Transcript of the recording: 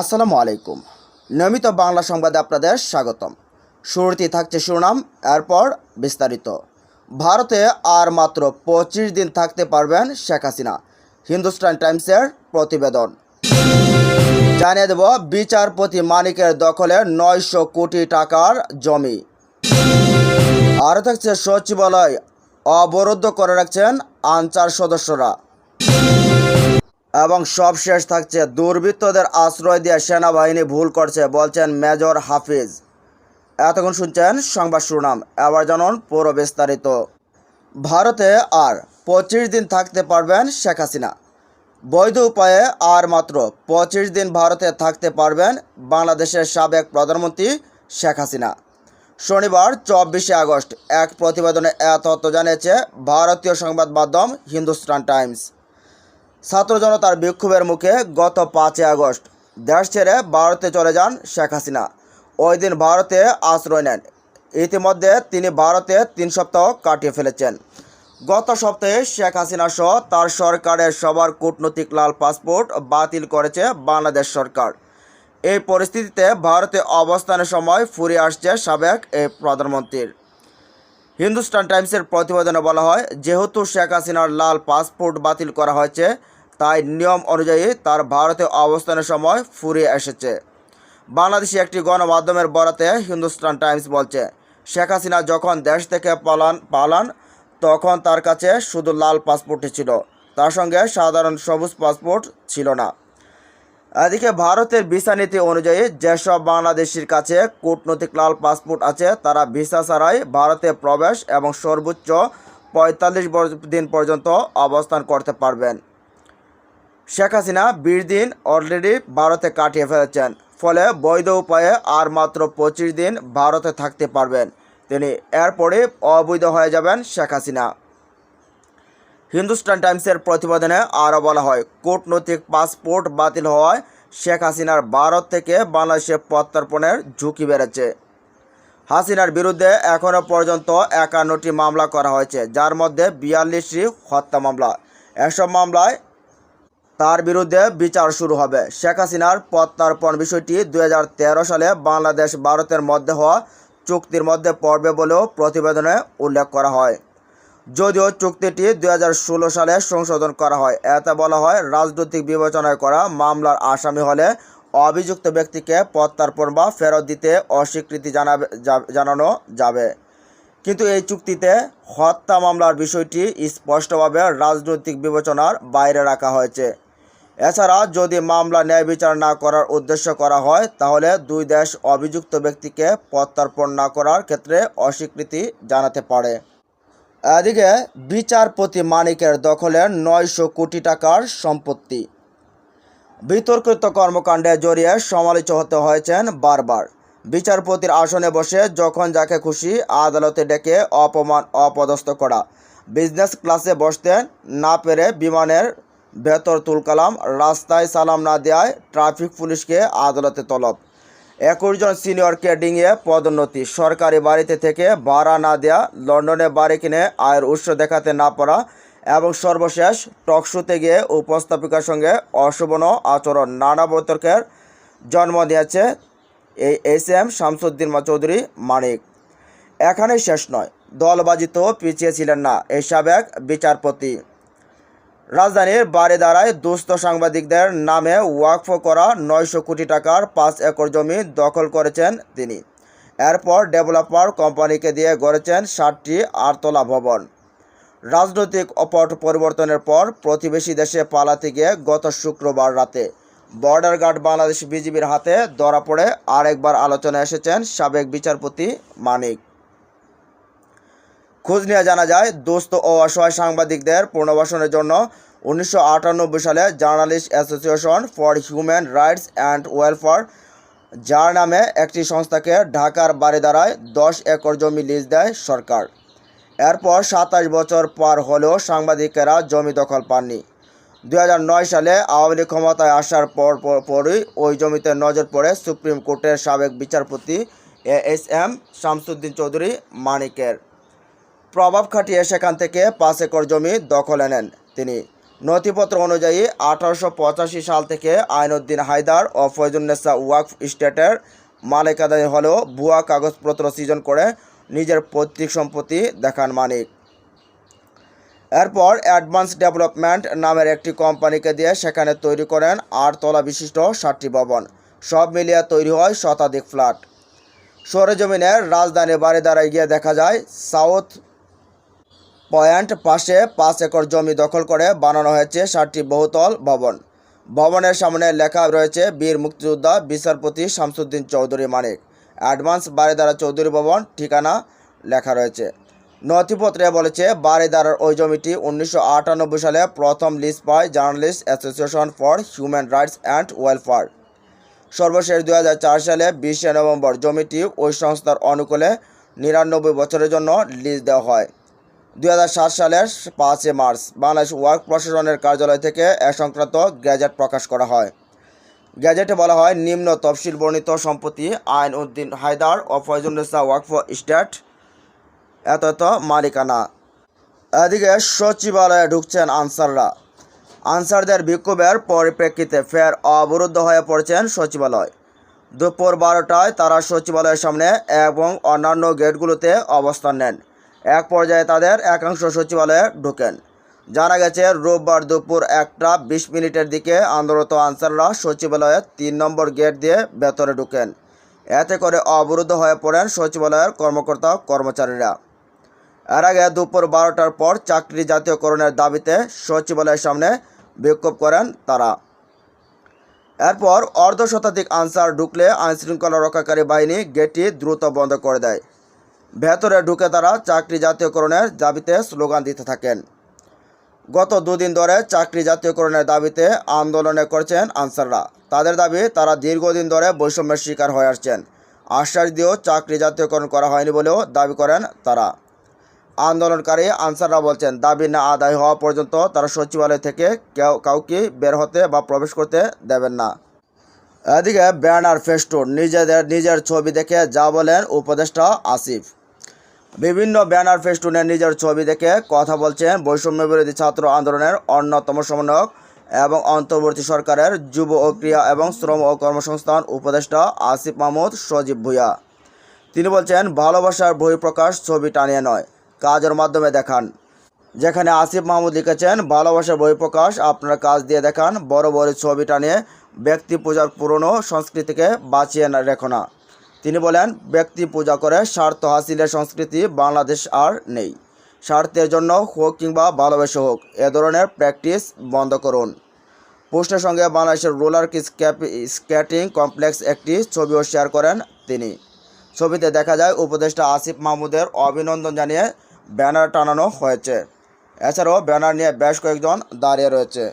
আসসালামু আলাইকুম। নিয়মিত বাংলা সংবাদে আপনাদের স্বাগতম। শুরুতেই থাকছে শিরোনাম এরপর বিস্তারিত। ভারতে আর মাত্র পঁচিশ দিন থাকতে পারবেন শেখ হাসিনা, হিন্দুস্তান টাইমসের প্রতিবেদন। জানিয়ে দেব, বিচারপতি মানিকের দখলে নয়শো কোটি টাকার জমি। আরও থাকছে সচিবালয়, অবরুদ্ধ করে রাখছেন আনসার সদস্যরা। এবং সবশেষ থাকছে, দুর্বৃত্তদের আশ্রয় দিয়ে সেনাবাহিনী ভুল করছে, বলছেন মেজর হাফিজ। এতক্ষণ শুনছেন সংবাদ শিরোনাম এবার জানুন পুরো বিস্তারিত। ভারতে আর পঁচিশ দিন থাকতে পারবেন শেখ হাসিনা। বৈধ উপায়ে আর মাত্র পঁচিশ দিন ভারতে থাকতে পারবেন বাংলাদেশের সাবেক প্রধানমন্ত্রী শেখ হাসিনা। শনিবার, চব্বিশে আগস্ট, এক প্রতিবেদনে এ তথ্য জানিয়েছে ভারতীয় সংবাদ মাধ্যম হিন্দুস্তান টাইমস। ছাত্র জনতার বিক্ষোভের মুখে গত পাঁচই আগস্ট দেশ ছেড়ে ভারতে চলে যান শেখ হাসিনা। ওই দিন ভারতে আশ্রয় নেন। ইতিমধ্যে তিনি ভারতে তিন সপ্তাহ কাটিয়ে ফেলেছেন। গত সপ্তাহে শেখ হাসিনা সহ তার সরকারের সবার কূটনৈতিক লাল পাসপোর্ট বাতিল করেছে বাংলাদেশ সরকার। এই পরিস্থিতিতে ভারতে অবস্থানের সময় ফুরিয়ে আসছে সাবেক এই প্রধানমন্ত্রীর। হিন্দুস্তান টাইমসের প্রতিবেদনে বলা হয়, যেহেতু শেখ হাসিনার লাল পাসপোর্ট বাতিল করা হয়েছে তাই নিয়ম অনুযায়ী তার ভারতে অবস্থানের সময় ফুরিয়ে এসেছে। বাংলাদেশি একটি গণমাধ্যমের বরাতে হিন্দুস্তান টাইমস বলছে, শেখ হাসিনা যখন দেশ থেকে পালান পালান, তখন তার কাছে শুধু লাল পাসপোর্টই ছিল। তার সঙ্গে সাধারণ সবুজ পাসপোর্ট ছিল না। এদিকে ভারতের ভিসা নীতি অনুযায়ী যেসব বাংলাদেশির কাছে কূটনৈতিক লাল পাসপোর্ট আছে, তারা ভিসা ছাড়াই ভারতে প্রবেশ এবং সর্বোচ্চ পঁয়তাল্লিশ দিন পর্যন্ত অবস্থান করতে পারবেন। শেখ হাসিনা বিশ দিন অলরেডি ভারতে কাটিয়ে ফেলেছেন। ফলে বৈধ উপায়ে আর মাত্র পঁচিশ দিন ভারতে থাকতে পারবেন। তিনি এরপরে অবৈধ হয়ে যাবেন শেখ হাসিনা। হিন্দুস্তান টাইমসের প্রতিবেদনে আরও বলা হয়, কূটনৈতিক পাসপোর্ট বাতিল হওয়ায় শেখ হাসিনার ভারত থেকে বাংলাদেশে প্রত্যর্পণের ঝুঁকি বেড়েছে। হাসিনার বিরুদ্ধে এখনও পর্যন্ত একান্নটি মামলা করা হয়েছে, যার মধ্যে বিয়াল্লিশটি হত্যা মামলা। এসব মামলায় তার বিরুদ্ধে বিচার শুরু হবে। শেখ হাসিনার প্রত্যার্পণ বিষয়টি দু হাজার তেরো সালে বাংলাদেশ ভারতের মধ্যে হওয়া চুক্তির মধ্যে পড়বে বলেও প্রতিবেদনে উল্লেখ করা হয়। যদিও চুক্তিটি দুই হাজার ষোলো সালে সংশোধন করা হয়, এতে বলা হয় রাজনৈতিক বিবেচনায় করা মামলার আসামি হলে অভিযুক্ত ব্যক্তিকে প্রত্যার্পণ বা ফেরত দিতে অস্বীকৃতি জানাবে জানানো যাবে। কিন্তু এই চুক্তিতে হত্যা মামলার বিষয়টি স্পষ্টভাবে রাজনৈতিক বিবেচনার বাইরে রাখা হয়েছে। এছাড়া যদি মামলা ন্যায় বিচার না করার উদ্দেশ্য করা হয়, তাহলে দুই দেশ অভিযুক্ত ব্যক্তিকে প্রত্যার্পণ না করার ক্ষেত্রে অস্বীকৃতি জানাতে পারে। এদিকে, বিচারপতি মানিকের দখলে নয়শো কোটি টাকার সম্পত্তি। বিতর্কিত কর্মকাণ্ডে জড়িয়ে সমালোচিত হতে হয়েছেন বারবার। বিচারপতির আসনে বসে যখন যাকে খুশি আদালতে ডেকে অপমান, অপদস্থ করা। বিজনেস ক্লাসে বসতে না পেরে বিমানের ভেতর তুলকালাম রাস্তায় সালাম না দেওয়ায় ট্রাফিক পুলিশকে আদালতে তলব। একুশ জন সিনিয়রকে ডিঙিয়ে পদোন্নতি। সরকারি বাড়িতে থেকে ভাড়া না দেয়া, লন্ডনে বাড়ি কিনে আয়ের উৎস দেখাতে না পারা এবং সর্বশেষ টকশোতে গিয়ে উপস্থাপিকার সঙ্গে অশোভন আচরণ। নানা বিতর্কের জন্ম দিয়েছে এই এস এম শামসুদ্দিন চৌধুরী মানিক। এখানেই শেষ নয় দলবাজিতেও পিছিয়ে ছিলেন না এই সাবেক বিচারপতি। রাজধানীর বারিদারায় দুস্থ সাংবাদিকদের নামে ওয়াকফ করা নয়শো কোটি টাকার পাঁচ একর জমি দখল করেছেন তিনি। এরপর ডেভেলপার কোম্পানিকে দিয়ে গড়েছেন ষাটটি আটতলা ভবন। রাজনৈতিক অপট পরিবর্তনের পর প্রতিবেশী দেশে পালাতে গিয়ে গত শুক্রবার রাতে বর্ডার গার্ড বাংলাদেশ বিজিবির হাতে ধরা পড়ে আরেকবার আলোচনায় এসেছেন সাবেক বিচারপতি মানিক। খোঁজ নিয়ে জানা যায়, দোস্ত ও অসহায় সাংবাদিকদের পুনর্বাসনের জন্য উনিশশো আটানব্বই সালে journalist association for human rights and welfare, যার নামে একটি সংস্থাকে ঢাকার বারিদারায় দশ একর জমি লিজ দেয় সরকার। এরপর সাতাশ বছর পার হলেও সাংবাদিকেরা জমি দখল পাননি। দু হাজার নয় সালে আওয়ামী লীগ ক্ষমতায় আসার পর পর- পরই ওই জমিতে নজর পড়ে সুপ্রিম কোর্টের সাবেক বিচারপতি A S M Shamsuddin Chowdhury মানিকের। প্রভাব খাটিয়ে সেখান থেকে পাঁচ একর জমি দখলে নেন তিনি। নথিপত্র অনুযায়ী আঠারোশো পঁচাশি সাল থেকে আইনউদ্দিন হায়দার ও ফয়জুন্নেসা ওয়াকফ স্টেটের মালিকাদারি হলেও ভুয়া কাগজপত্র সৃজন করে নিজের পৈতৃক সম্পত্তি দেখান মানিক। এরপর অ্যাডভান্স ডেভেলপমেন্ট নামের একটি কোম্পানিকে দিয়ে সেখানে তৈরি করেন আটতলা বিশিষ্ট সাতটি ভবন। সব মিলিয়ে তৈরি হয় শতাধিক ফ্ল্যাট। সরেজমিনের রাজধানী বাড়িদারায় গিয়ে দেখা যায় সাউথ পয়েন্ট পাশে পাঁচ একর জমি দখল করে বানানো হয়েছে ষাটটি বহুতল ভবন। ভবনের সামনে লেখা রয়েছে, বীর মুক্তিযোদ্ধা বিচারপতি শামসুদ্দিন চৌধুরী মানিক। অ্যাডভান্স বারিদারা চৌধুরী ভবন, ঠিকানা লেখা রয়েছে। নথিপত্রে বলেছে বারিদারার ওই জমিটি উনিশশো আটানব্বই সালে প্রথম লিজ পায় journalist association for human rights and welfare. সর্বশেষ দু হাজার চার সালে বিশে নভেম্বর জমিটি ওই সংস্থার অনুকূলে নিরানব্বই বছরের জন্য লিজ দেওয়া হয়। দু হাজার সাত সালের পাঁচই মার্চ বাংলাদেশ ওয়ার্ক প্রশাসনের কার্যালয় থেকে এ সংক্রান্ত গ্যাজেট প্রকাশ করা হয়। গ্যাজেটে বলা হয়, নিম্ন তফসিল বর্ণিত সম্পত্তি আইন উদ্দিন হায়দার ও ফয়জুন্নেসা ওয়াকফ স্টেট এত এত মালিকানা। এদিকে সচিবালয়ে ঢুকছেন আনসাররা। আনসারদের বিক্ষোভের পরিপ্রেক্ষিতে ফের অবরুদ্ধ হয়ে পড়েছেন সচিবালয়। দুপুর বারোটায় তারা সচিবালয়ের সামনে এবং অন্যান্য গেটগুলোতে অবস্থান নেন। এক পর্যায়ে তাদের একাংশ সচিবালয়ে ঢোকেন। জানা গেছে, রোববার দুপুর একটা বিশ মিনিটের দিকে আন্দোলনত আনসাররা সচিবালয়ের তিন নম্বর গেট দিয়ে ভেতরে ঢুকেন। এতে করে অবরুদ্ধ হয়ে পড়েন সচিবালয়ের কর্মকর্তা, কর্মচারীরা। এর আগে দুপুর বারোটার পর চাকরি জাতীয়করণের দাবিতে সচিবালয়ের সামনে বিক্ষোভ করেন তারা। এরপর অর্ধ শতাধিক আনসার ঢুকলে আইনশৃঙ্খলা রক্ষাকারী বাহিনী গেটটি দ্রুত বন্ধ করে দেয়। ভেতরে ঢুকে তারা চাকরি জাতীয়করণের দাবিতে স্লোগান দিতে থাকেন। গত দুদিন ধরে চাকরি জাতীয়করণের দাবিতে আন্দোলনে করছেন আনসাররা। তাদের দাবি, তারা দীর্ঘদিন ধরে বৈষম্যের শিকার হয়ে আসছেন। আশ্বাস দিয়েও চাকরি জাতীয়করণ করা হয়নি বলেও দাবি করেন তারা। আন্দোলনকারী আনসাররা বলছেন, দাবি না আদায় হওয়া পর্যন্ত তারা সচিবালয় থেকে কেউ কাউকে বের হতে বা প্রবেশ করতে দেবেন না। এদিকে ব্যানার ফেস্টুন, নিজেদের নিজের ছবি দেখে যা বলেন উপদেষ্টা আসিফ। বিভিন্ন ব্যানার ফেস্টুনে নিজের ছবি দেখে কথা বলছেন বৈষম্য বিরোধী ছাত্র আন্দোলনের অন্যতম সমন্বয়ক এবং অন্তর্বর্তী সরকারের যুব ও ক্রিয়া এবং শ্রম ও কর্মসংস্থান উপদেষ্টা আসিফ মাহমুদ সজীব ভুইয়া। তিনি বলছেন, ভালোবাসার বহিঃপ্রকাশ ছবি টানিয়ে নয়, কাজের মাধ্যমে দেখান। যেখানে আসিফ মাহমুদ লিখেছেন, ভালোবাসার বহিঃপ্রকাশ, আপনার কাজ দিয়ে দেখান, বড় বড় ছবি টানিয়ে ব্যক্তি পূজার পুরনো সংস্কৃতিকে বাঁচিয়ে রেখো না। তিনি বলেন, ব্যক্তি পূজা করে স্বার্থ হাসিলের সংস্কৃতি বাংলাদেশ আর নেই। স্বার্থের জন্য হোক কিংবা ভালোবেসে হোক, এ ধরনের প্র্যাকটিস বন্ধ করুন। পোস্টের সঙ্গে বাংলাদেশের রোলার স্কেটিং কমপ্লেক্স একটি ছবিও শেয়ার করেন তিনি। ছবিতে দেখা যায়, উপদেষ্টা আসিফ মাহমুদের অভিনন্দন জানিয়ে ব্যানার টানানো হয়েছে। এছাড়াও ব্যানার নিয়ে বেশ কয়েকজন দাঁড়িয়ে রয়েছে।